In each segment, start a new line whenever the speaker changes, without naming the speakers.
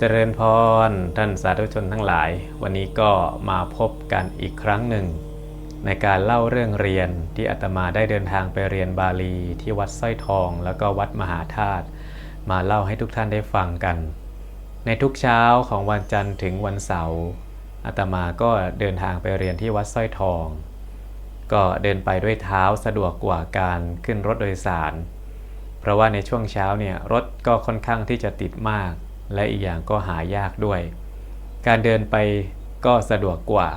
เจริญพรท่านสาธุชนทั้งหลาย วันนี้ก็มาพบกันอีกครั้งหนึ่ง ในการเล่าเรื่องเรียนที่อาตมาได้เดินทางไปเรียนบาลีที่วัดสร้อยทอง แล้วก็วัดมหาธาตุมาเล่าให้ทุกท่านได้ฟังกัน ในทุกเช้าของวันจันทร์ถึงวันเสาร์อาตมาก็เดินทางไปเรียนที่วัดสร้อยทอง ก็เดินไปด้วยเท้าสะดวกกว่าการขึ้นรถโดยสาร เพราะว่าในช่วงเช้าเนี่ยรถก็ค่อนข้างที่จะติดมาก และอีกอย่างก็หายากด้วย การเดินไปก็สะดวกกว่า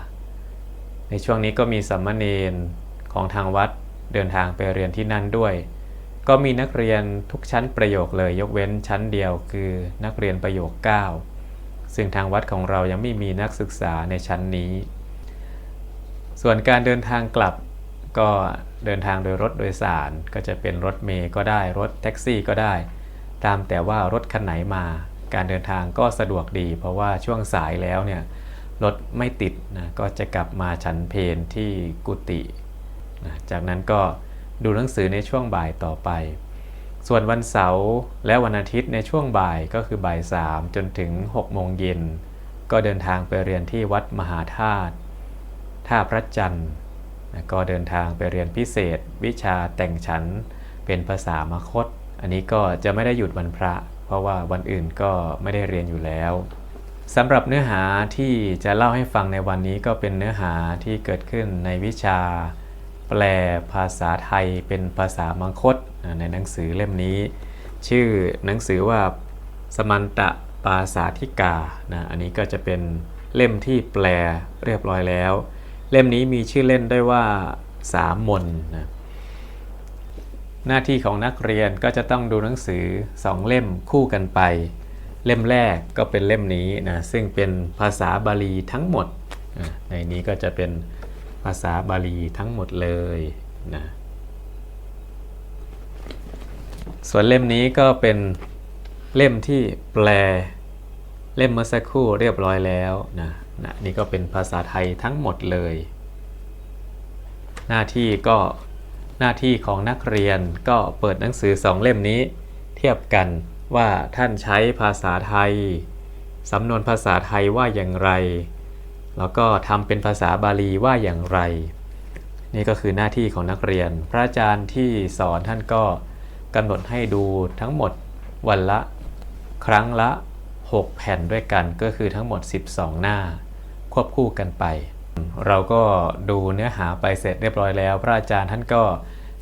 ในช่วงนี้ก็มีสัมมเนนของทางวัดเดินทางไปเรียนที่นั่นด้วย ก็มีนักเรียนทุกชั้นประโยคเลยยกเว้นชั้นเดียวคือนักเรียนประโยค 9 ซึ่งทางวัดของเรายังไม่มีนักศึกษาในชั้นนี้ ส่วนการเดินทางกลับก็เดินทางโดยรถโดยสารก็จะเป็นรถเมย์ก็ได้รถแท็กซี่ก็ได้ ตามแต่ว่ารถคันไหนมา การเดินทางก็สะดวกดี เพราะว่าช่วงสายแล้วเนี่ยรถไม่ติดนะก็จะกลับมาฉันเพนที่กุฏินะจากนั้นก็ดูหนังสือในช่วงบ่ายต่อไป ส่วนวันเสาร์และวันอาทิตย์ในช่วงบ่ายก็คือบ่ายสามจนถึง6โมงเย็น ก็เดินทางไปเรียนที่วัดมหาธาตุท่าพระจันทร์นะก็เดินทางไปเรียนพิเศษ วิชาแต่งฉันเป็นภาษามคต อันนี้ก็จะไม่ได้หยุดวันพระ ราะว่าวันอื่นก็ไม่ได้เรียนอยู่แล้วสำหรับเนื้อหาที่จะเล่าให้ฟังในวันนี้ก็เป็นเนื้อหาที่เกิดขึ้นในวิชา แปลภาษาไทยเป็นภาษามังคตในหนังสือเล่มนี้ ชื่อหนังสือว่าสมันตะปาสาธิกานะอันนี้ก็จะเป็นเล่มที่แปลเรียบร้อยแล้ว เล่มนี้มีชื่อเล่นได้วยว่าสามมนนะ หน้าที่ของนักเรียนก็จะต้องดูหนังสือสองเล่มคู่กันไป เล่มแรกก็เป็นเล่มนี้นะซึ่งเป็นภาษาบาลีทั้งหมด ในนี้ก็จะเป็นภาษาบาลีทั้งหมดเลยนะส่วนเล่มนี้ก็เป็นเล่มที่แปลเล่มเมื่อสักครู่เรียบร้อยแล้วนะนะนี่ก็เป็นภาษาไทยทั้งหมดเลย หน้าที่ก็ หน้าที่ของนักเรียนก็เปิดหนังสือสองเล่มนี้ เทียบกันว่าท่านใช้ภาษาไทย สำนวนภาษาไทยว่าอย่างไร แล้วก็ทำเป็นภาษาบาลีว่าอย่างไร นี่ก็คือหน้าที่ของนักเรียน พระอาจารย์ที่สอนท่านก็กำหนดให้ดูทั้งหมดวันละ ครั้งละ 6 แผ่นด้วยกันก็คือทั้งหมด 12 หน้า ควบคู่กันไป เราก็ดูเนื้อหาไปเสร็จเรียบร้อยแล้ว พระอาจารย์ท่านก็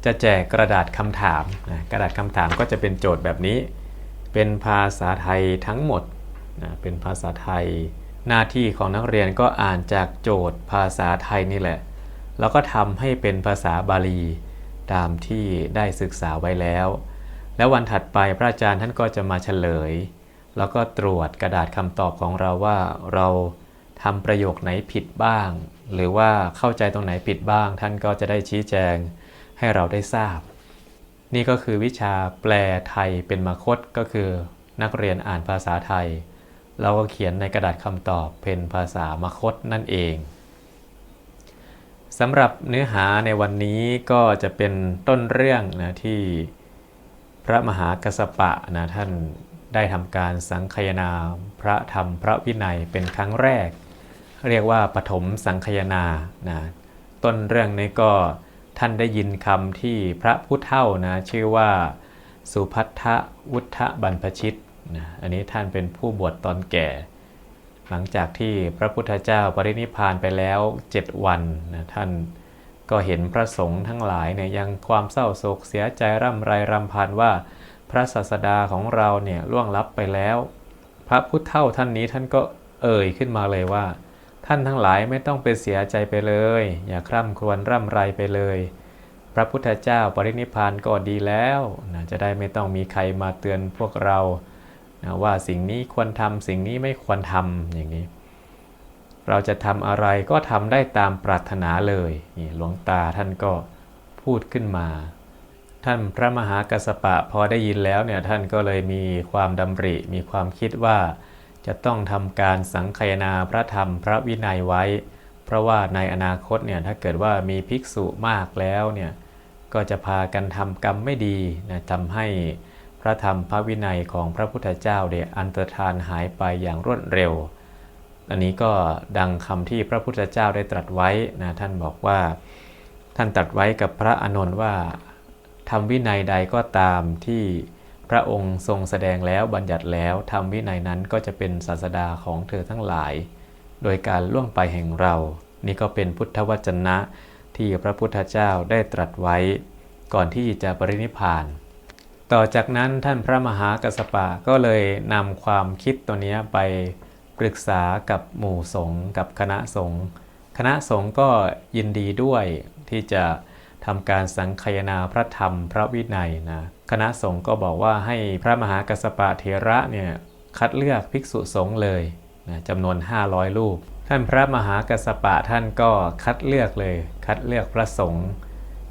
จะแจกกระดาษคำถามนะกระดาษคำถามก็จะเป็นโจทย์แบบนี้ เป็นภาษาไทยทั้งหมดนะเป็นภาษาไทย หน้าที่ของนักเรียนก็อ่านจากโจทย์ภาษาไทยนี่แหละ แล้วก็ทำให้เป็นภาษาบาลีตามที่ได้ศึกษาไว้แล้ว แล้ววันถัดไปพระอาจารย์ท่านก็จะมาเฉลย แล้วก็ตรวจกระดาษคำตอบของเราว่าเรา ทำประโยคไหนผิดบ้าง หรือว่าเข้าใจตรงไหนผิดบ้าง ท่านก็จะได้ชี้แจงให้เราได้ทราบ นี่ก็คือวิชาแปลไทยเป็นมคตก็คือนักเรียนอ่านภาษาไทย เราก็เขียนในกระดาษคำตอบเป็นภาษามคตนั่นเองสำหรับเนื้อหาในวันนี้ก็จะเป็นต้นเรื่องนะที่พระมหากัสสปะนะท่านได้ทำการสังคยนาพระธรรมพระวินัยเป็นครั้งแรก เรียกว่าปฐมสังคยนานะต้นเรื่องนี้ก็ท่านได้ยินคำที่พระพุทธเท่านะชื่อว่าสุพัทธวุฒบรรพชิตนะอันนี้ท่านเป็นผู้บวชตอนแก่ หลังจากที่พระพุทธเจ้าปรินิพพานไปแล้ว7วันนะท่านก็เห็นพระสงฆ์ทั้งหลายเนี่ยยังความเศร้าโศกเสียใจร่ำไรรำพันว่าพระศาสดาของเราเนี่ยล่วงลับไปแล้ว พระพุทธเท่าท่านนี้ท่านก็เอ่ยขึ้นมาเลยว่า ท่านทั้งหลายไม่ต้องไปเสียใจไปเลย อย่าคร่ำครวญร่ำไรไปเลย พระพุทธเจ้าปรินิพานก็ดีแล้วนะจะได้ไม่ต้องมีใครมาเตือนพวกเรานะว่าสิ่งนี้ควรทำสิ่งนี้ไม่ควรทำอย่างนี้ เราจะทำอะไรก็ทำได้ตามปรารถนาเลยนี่หลวงตาท่านก็พูดขึ้นมา ท่านพระมหากัสปะพอได้ยินแล้วเนี่ยท่านก็เลยมีความดำริมีความคิดว่า จะต้องทำการสังคายนาพระธรรมพระวินัยไว้ เพราะว่าในอนาคตเนี่ยถ้าเกิดว่ามีภิกษุมากแล้วเนี่ยก็จะพากันทำกรรมไม่ดีนะทำให้พระธรรมพระวินัยของพระพุทธเจ้าเดียอันตรธานหายไปอย่างรวดเร็ว อันนี้ก็ดังคำที่พระพุทธเจ้าได้ตรัสไว้นะท่านบอกว่า ท่านตรัสไว้กับพระอานนท์ว่าทำวินัยใดก็ตามที่ พระองค์ทรงแสดงแล้วบัญญัติแล้วทำวินัยนั้นก็จะเป็นศาสดาของเธอทั้งหลาย โดยการล่วงไปแห่งเรา นี่ก็เป็นพุทธวจนะที่พระพุทธเจ้าได้ตรัสไว้ ก่อนที่จะปรินิพพาน ต่อจากนั้นท่านพระมหากัสสปะก็เลยนำความคิดตัวนี้ไปปรึกษากับหมู่สงฆ์กับคณะสงฆ์คณะสงฆ์ก็ยินดีด้วยที่จะ ทำการสังคายนาพระธรรมพระวินัยนะคณะสงฆ์ก็บอกว่าให้พระมหากัสสปะเถระเนี่ยคัดเลือกภิกษุสงฆ์เลยนะจำนวน 500 รูป ท่านพระมหากัสสปะท่านก็คัดเลือกเลย คัดเลือกพระสงฆ์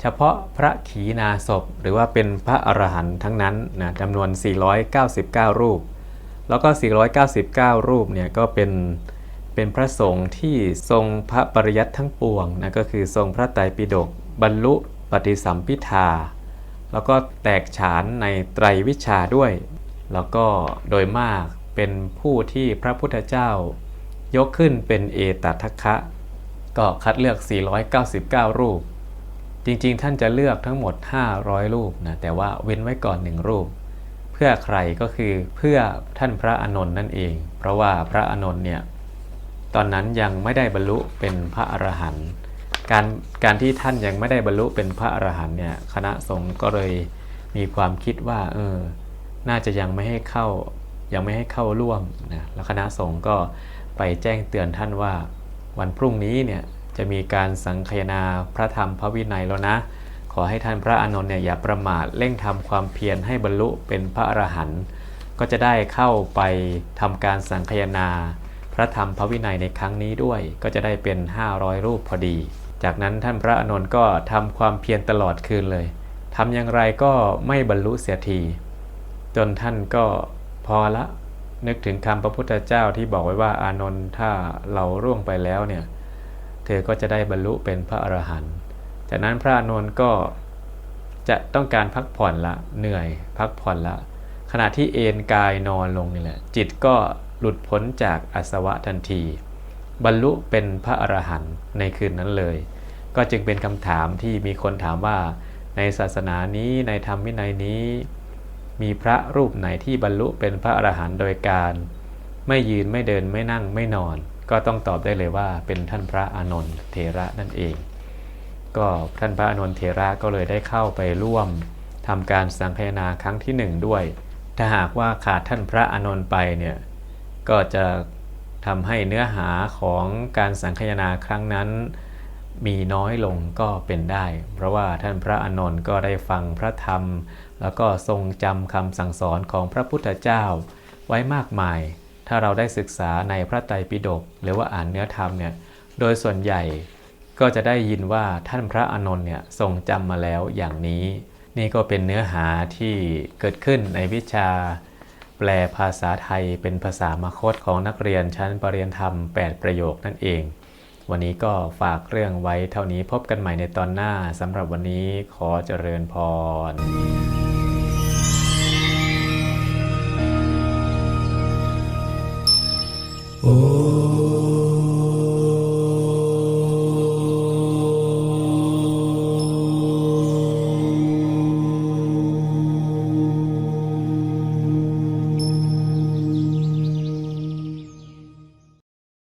เฉพาะพระขีณาสพหรือว่าเป็นพระอรหันต์ทั้งนั้นนะจำนวน 499 รูป แล้วก็ 499 รูปเนี่ยก็เป็นเป็นพระสงฆ์ที่ทรงพระปริยัติทั้งปวงนะก็คือทรงพระไตรปิฎก บรรลุปฏิสัมพิทา แล้วก็แตกฉานในไตรวิชาด้วย แล้วก็โดยมากเป็นผู้ที่พระพุทธเจ้ายกขึ้นเป็นเอตัทคะ ก็คัดเลือก 499 รูป จริงๆ ท่านจะเลือกทั้งหมด 500 รูปนะ แต่ว่าเว้นไว้ก่อนหนึ่งรูป เพื่อใครก็คือเพื่อท่านพระอนนท์นั่นเอง เพราะว่าพระอนนท์เนี่ย ตอนนั้นยังไม่ได้บรรลุเป็นพระอรหันต์ การการที่ท่านยังไม่ได้บรรลุเป็นพระอรหันต์เนี่ยคณะสงฆ์ก็เลยมีความคิดว่าเออน่าจะยังไม่ให้เข้ายังไม่ให้เข้าร่วมนะแล้วคณะสงฆ์ก็ไปแจ้งเตือนท่านว่า วันพรุ่งนี้เนี่ยจะมีการสังคายนาพระธรรมพระวินัยแล้วนะ ขอให้ท่านพระอานนท์เนี่ยอย่าประมาทเร่งทำความเพียรให้บรรลุเป็นพระอรหันต์ก็จะได้เข้าไปทำการสังคายนา พระธรรมพระวินัยในครั้งนี้ด้วย ก็จะได้เป็น 500 รูปพอดี จากนั้นท่านพระอานนท์ก็ทำความเพียรตลอดคืนเลยทำอย่างไรก็ไม่บรรลุเสียทีจนท่านก็พอละนึกถึงคำพระพุทธเจ้าที่บอกไว้ว่าอานนท์ถ้าเราร่วงไปแล้วเนี่ยเธอก็จะได้บรรลุเป็นพระอรหันต์จากนั้นพระอานนท์ก็จะต้องการพักผ่อนละเหนื่อย พักผ่อนละ ขณะที่เอนกายนอนลงนี่แหละจิตก็หลุดพ้นจากอสวะทันที บรรลุเป็นพระอรหันต์ในคืนนั้นเลย ก็จึงเป็นคำถามที่มีคนถามว่าในศาสนานี้ในธรรมวินัยนี้ มีพระรูปไหนที่บรรลุเป็นพระอรหันต์โดยการ ไม่ยืนไม่เดินไม่นั่งไม่นอน ก็ต้องตอบได้เลยว่าเป็นท่านพระอานนท์เทระนั่นเอง ก็ท่านพระอานนท์เทระก็เลยได้เข้าไปร่วมทำการสังคายนาครั้งที่หนึ่งด้วย ถ้าหากว่าขาดท่านพระอานนท์ไปเนี่ยก็จะ ทำให้เนื้อหาของการสังคายนาครั้งนั้น มีน้อยลงก็เป็นได้ เพราะว่าท่านพระอนนท์ก็ได้ฟังพระธรรม แล้วก็ทรงจำคำสั่งสอนของพระพุทธเจ้า ไว้มากมาย ถ้าเราได้ศึกษาในพระไตรปิฎกหรือว่าอ่านเนื้อธรรมเนี่ยโดยส่วนใหญ่ก็จะได้ยินว่าท่านพระอนนท์เนี่ยทรงจำมาแล้วอย่างนี้ นี่ก็เป็นเนื้อหาที่เกิดขึ้นในวิชา แปลภาษาไทยเป็นภาษามคตของนักเรียนชั้นปรริญญาธรรม 8 ประโยคนั่นเอง วันนี้ก็ฝากเรื่องไว้เท่านี้พบกันใหม่ในตอนหน้าสำหรับวันนี้ขอเจริญพร
โอ้